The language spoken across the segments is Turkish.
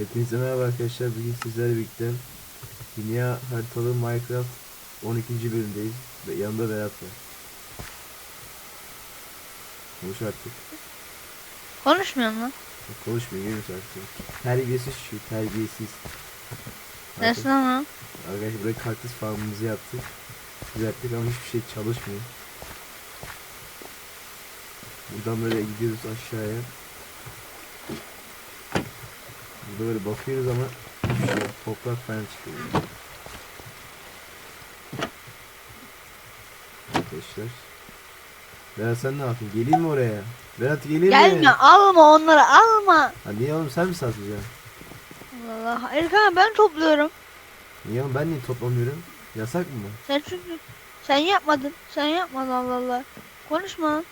Hepinize merhaba arkadaşlar. Bugün sizlerle birlikte Dünya Haritalı Minecraft 12. bölümdeyiz. Ve yanımda Berat var. Konuş artık. Konuşmuyorum lan. Konuşmuyor musun artık? Terbiyesiz şu terbiyesiz. Dersin ama. Arkadaşlar buraya kaktüs farmımızı yaptık. Düzelttik ama hiçbir şey çalışmıyor. Buradan böyle gidiyoruz aşağıya. Böyle bakıyoruz ama şey. Toprak falan çıkıyor. Arkadaşlar. Berat sen ne yapıyorsun? Geleyim mi oraya? Berat geleyim mi? Gelme alma onları alma. Ha, niye oğlum sen mi satacaksın? Allah. Erkan ben topluyorum. Niye oğlum ben niye toplamıyorum? Yasak mı? Sen çünkü sen yapmadın. Sen yapmadın Allah Allah. Konuşma.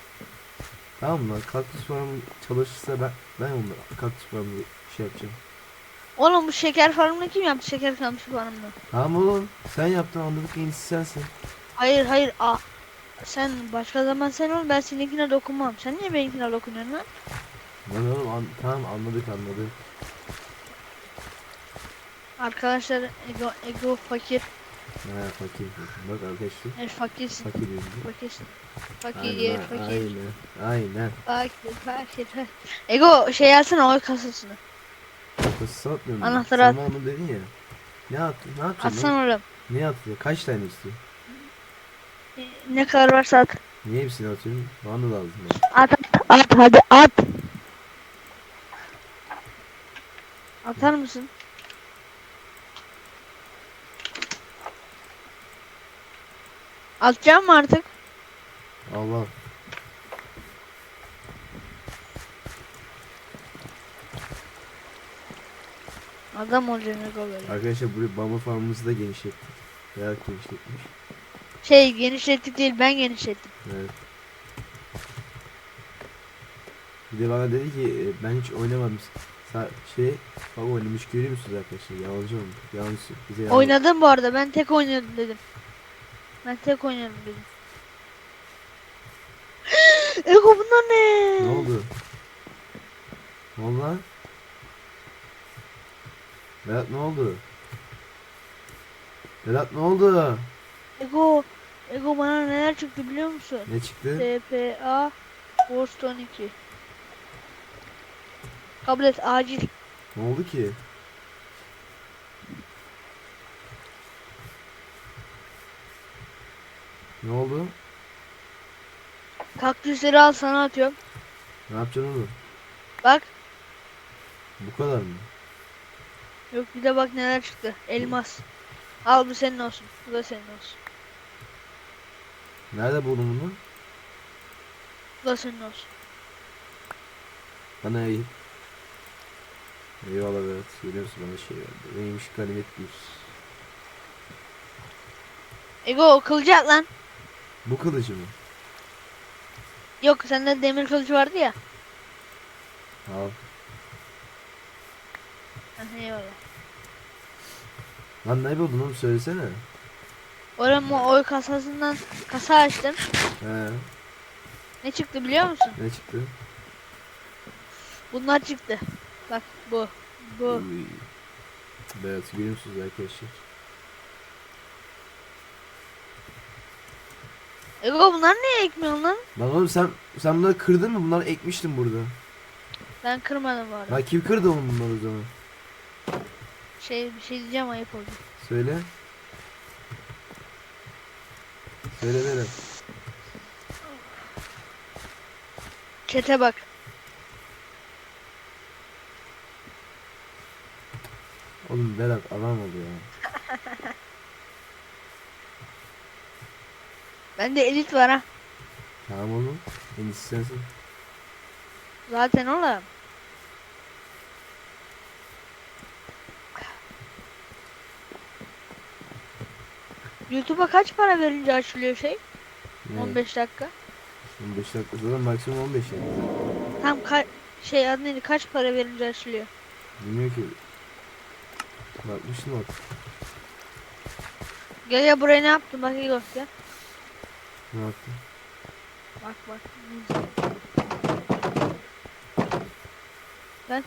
Tamam mı? Kaktüs farmı çalışırsa ben ben onu kaktüs farmı şey yapacağım. Oğlum bu şeker farmını kim yaptı? Şeker kamışı farmını. Tamam oğlum. Sen yaptın anladık en iyisi sensin. Hayır hayır. Ah. Sen başka zaman sen ol ben seninkine dokunmam. Sen niye benimkine dokunuyorsun lan? Lan oğlum an- tamam anladık anladık. Arkadaşlar ego, ego fakir. Ha fakir. Bak arkadaşlar. Evet fakirsin. Fakir yazıyor. Fakirsin. Fakir, Aynen, fakir. aynen. Aynen. Fakir, fakir. Ego şey yazsana oy kasasını. Kafası satmıyorum. ben. Anahtarı Sen at. bana onu dedin ya. Ne yaptın? Ne yapacaksın? Atsana lan? oğlum. Ne yaptın? Kaç tane istiyor? Ne kadar varsa at. Niye hepsini atıyorum? Bana da lazım. bana. At at at hadi at. Atar mısın? Atacağım mı artık? Allah. Adam ne böyle. Arkadaşlar buraya bamba farmımızı da genişlettik. Berat genişletmiş. Şey genişlettik değil ben genişlettim. Evet. Bir de bana dedi ki e, ben hiç oynamadım. Sa şey bak oynamış görüyor musunuz arkadaşlar? Yalancı olmuş. Yanlış. Bize yalan- Oynadım bu arada ben tek oynadım dedim. Ben tek oynadım dedim. Ego bunlar ne? Ne oldu? Lan? Berat ne oldu? Berat ne oldu? Ego, Ego bana neler çıktı biliyor musun? Ne çıktı? TPA Ghost 12 Kabul et acil. Ne oldu ki? Ne oldu? Kaktüsleri al sana atıyorum. Ne yapacaksın oğlum? Bak. Bu kadar mı? Yok bir de bak neler çıktı. Elmas. Al bu senin olsun. Bu da senin olsun. Nerede buldun bunu? Bu da senin olsun. Bana iyi. Eyvallah Berat. Görüyor musun bana şey verdi. Neymiş ganimet bir. Ego o kılıcı at lan. Bu kılıcı mı? Yok sende demir kılıcı vardı ya. Al. Eyvallah. Lan ne buldun oğlum söylesene. Oranın o oy kasasından kasa açtım. He. Ne çıktı biliyor musun? Ne çıktı? Bunlar çıktı. Bak bu. Bu. Görüyor musunuz arkadaşlar? Ego bunlar niye ekmiyorsun lan? Lan oğlum sen sen bunları kırdın mı? Bunları ekmiştin burada. Ben kırmadım arada. Lan kim kırdı oğlum bunları o zaman? Şey bir şey diyeceğim ayıp oldu. Söyle. Söyle Berat. Çete bak. Oğlum Berat adam oldu ya. Bende elit var ha. Tamam oğlum. En sensin. Zaten oğlum. YouTube'a kaç para verince açılıyor şey? Ne? 15 dakika. 15 dakika zaten maksimum 15 yani. Tam ka şey adı neydi kaç para verince açılıyor? Bilmiyorum ki. Bakmıştım bak. Gel ya buraya ne yaptın bak iyi gel. Ne yaptın? Bak bak. Ben.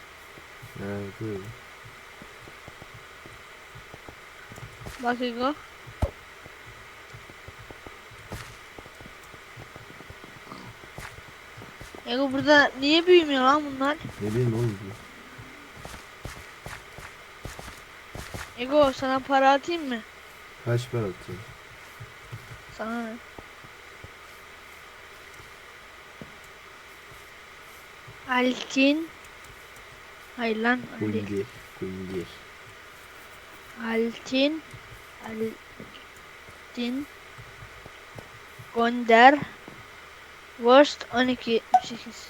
Evet, öyle. Bak Hugo. Ego burada niye büyümüyor lan bunlar? Ne bileyim oğlum. Ego sana para atayım mı? Kaç para atacağım? Sana ne? Altin. Hayır lan. Ali. Kundir. Kundir. Altin. Altin. Gönder. Worst 1278.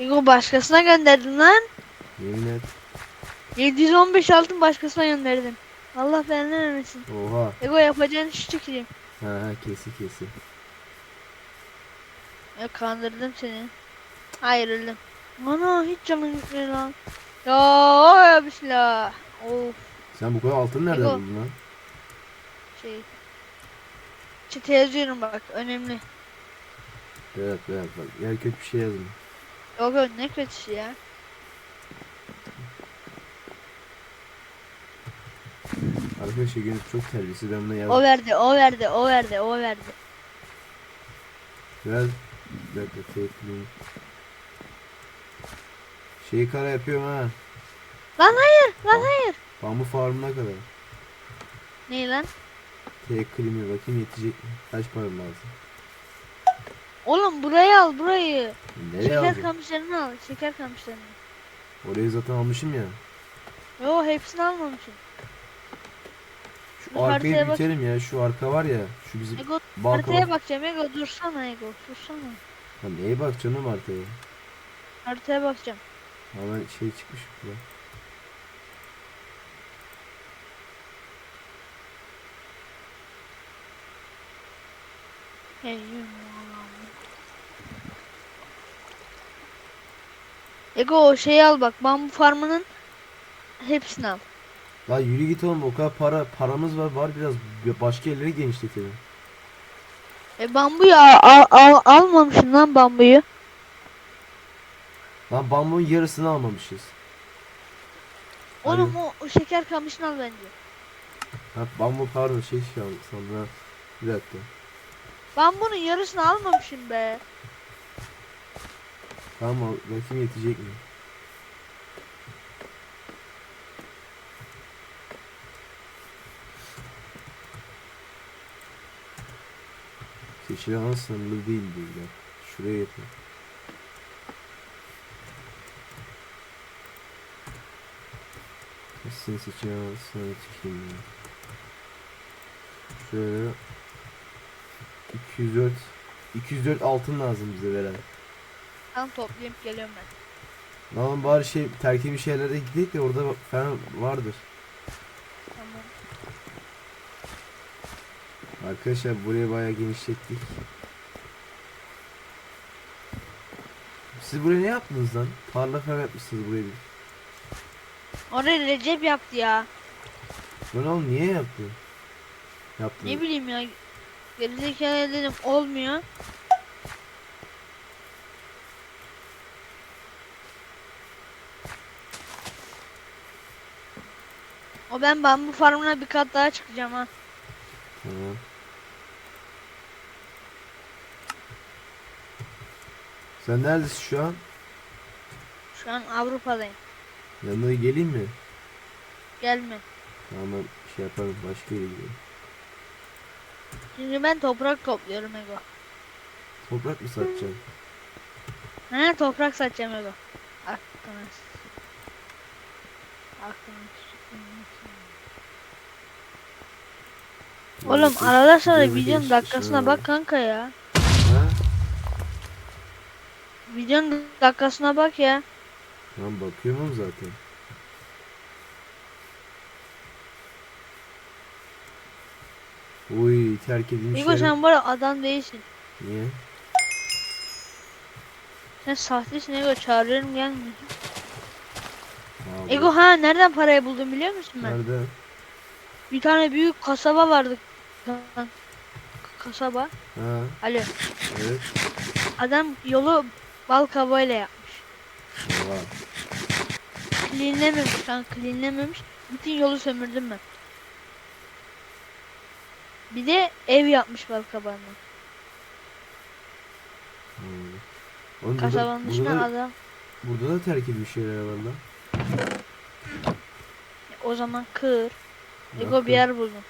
Ego başkasına gönderdin lan. Yemin et. 715 altın başkasına gönderdin. Allah belanı vermesin. Oha. Ego yapacağın işi tüküreyim. Ha ha kesi kesi. Ya kandırdım seni. Hayır öldüm. Ana hiç canım gitmiyor lan. Ya bismillah. Of Sen bu kadar altın nereden buldun lan? şey. Çete yazıyorum bak önemli. Evet evet bak. Yer kötü bir şey yazın. Yok yok ne kötüsü ya. Arkadaşlar Gönül çok terbiyesiz. Ben buna O yazdım. verdi o verdi o verdi o verdi. Biraz bir dakika teypliyim. Şeyi kara yapıyorum ha. Lan hayır lan hayır. Bambu farmına kadar. Ne lan? T klimi bakayım yetecek mi? Kaç para lazım? Oğlum burayı al burayı. Nereye Şeker alacağım? kamışlarını al. Şeker kamışlarını. Orayı zaten almışım ya. Yo hepsini almamışım. Şu Bu arkayı haritaya bak. bitelim ya. Şu arka var ya. Şu bizim Ego balkon. haritaya bakacağım Ego dursana Ego dursana. Ha, neye bak canım haritaya? Haritaya bakacağım. Hemen şey çıkmış ya. Allah'ım. Ego o şeyi al bak bambu farmının hepsini al. La yürü git oğlum o kadar para paramız var var biraz bir başka yerlere genişletelim. E bambuyu al, al, al- almamışsın lan bambuyu. Lan bambunun yarısını almamışız. Oğlum o, o şeker kamışını al bence. Ha bambu pardon şey şey aldım sonra. Bir dakika. Bambunun yarısını almamışım be. Tamam bakayım yetecek mi? Seçilen sınırlı değil diyorlar. Şuraya yapın. Sizin seçilen sınırlı çekeyim ya. Şöyle 204 204 altın lazım bize veren. Tam toplayıp geliyorum ben. Lan bari şey terkimi şeylere gidelim de orada falan vardır. Tamam. Arkadaşlar burayı bayağı genişlettik. Siz buraya ne yaptınız lan? Tarla falan yapmışsınız burayı bir. Orayı Recep yaptı ya. Lan oğlum niye yaptın? Yaptın. Ne bileyim ya. Gerizekalı dedim olmuyor. O ben bambu farmına bir kat daha çıkacağım ha. Tamam. Sen neredesin şu an? Şu an Avrupa'dayım. Yanına geleyim mi? Gelme. Tamam şey yaparım başka yere gidelim. Şimdi ben toprak topluyorum Ego. Toprak mı satacaksın? He toprak satacağım Ego. Aklına. Aklına. Oğlum arada videoda videonun dakikasına ha. bak kanka ya. Ha? Videonun dakikasına bak ya. Tamam bakıyorum zaten. Uy terk edilmiş yere- sen bu arada adam değilsin. Niye? Sen sahtesin Ego çağırıyorum gelmiyorsun. Aa, Ego ha nereden parayı buldum biliyor musun ben? Nerede? Bir tane büyük kasaba vardı. Kasaba. Ha, Alo. evet. Adam yolu bal kabağıyla yapmış. Oha. Cleanlememiş kan cleanlememiş. Bütün yolu sömürdüm ben. Bir de ev yapmış bal kabağından. Hmm. Oğlum burada, Kasabanın dışına burada, da, adam. burada da terk edilmiş şeyler var lan. O zaman kır. Ego bir yer buldum.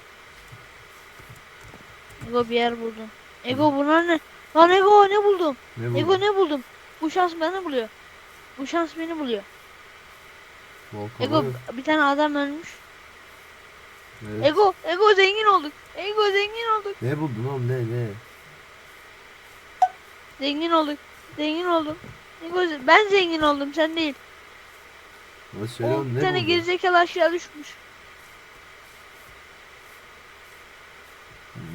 Ego bir yer buldum. Ego bunlar ne? Lan Ego ne buldum? Ne? Ego ne buldum? Bu şans beni buluyor. Bu şans beni buluyor. Volkan Ego var. bir tane adam ölmüş. Evet. Ego, Ego zengin olduk. Ego zengin olduk. Ne buldun oğlum ne ne? Zengin olduk. Zengin oldum. Ego ben zengin oldum sen değil. Nasıl söyle oğlum bir ne tane buldun? gerizekalı aşağı düşmüş.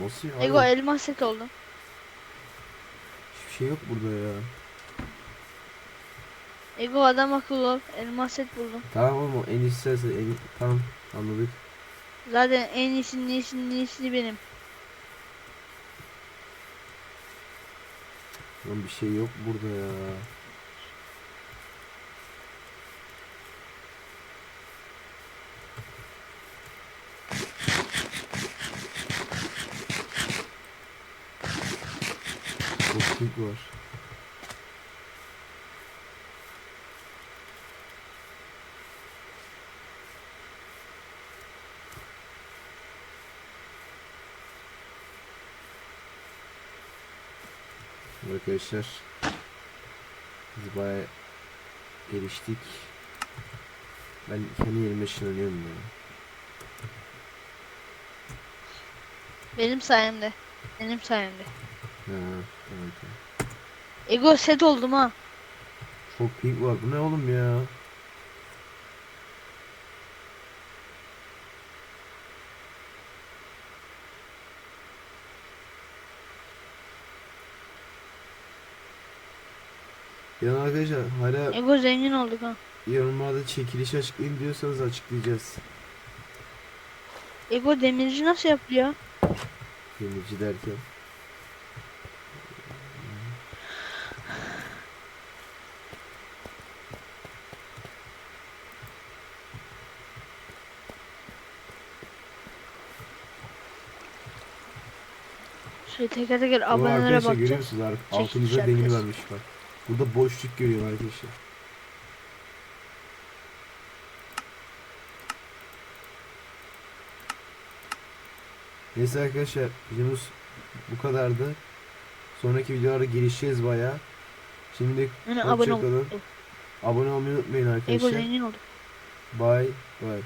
Nasıl ya? Ego elmas set oldum. Hiçbir şey yok burada ya. Ego adam akıllı ol. Elmas set buldum. Tamam oğlum en iyisi sensin. En. Tamam anladık. Zaten en iyisinin iyisinin iyisi benim. Lan bir şey yok burada ya. Boşluk var. Arkadaşlar biz bayağı geliştik. Ben kendi yerime ışınlanıyorum ya. Benim sayemde. Benim sayemde. Ha, tamam. Ego set oldum ha. Çok pink var. Bu ne oğlum ya? Yani arkadaşlar hala Ego zengin olduk ha. yorumlarda çekiliş açıklayın diyorsanız açıklayacağız. Ego demirci nasıl yapıyor? Demirci derken. Şöyle teker teker Bu abonelere arkadaşlar görüyor bakacağız. musunuz? Ar- Altımıza demir vermiş bak. Burada boşluk görüyorum arkadaşlar. Neyse arkadaşlar videomuz bu kadardı. Sonraki videolarda gelişeceğiz bayağı. Şimdi Yani abone ol. Abone olmayı unutmayın Ego arkadaşlar. zengin olduk. Bye bye.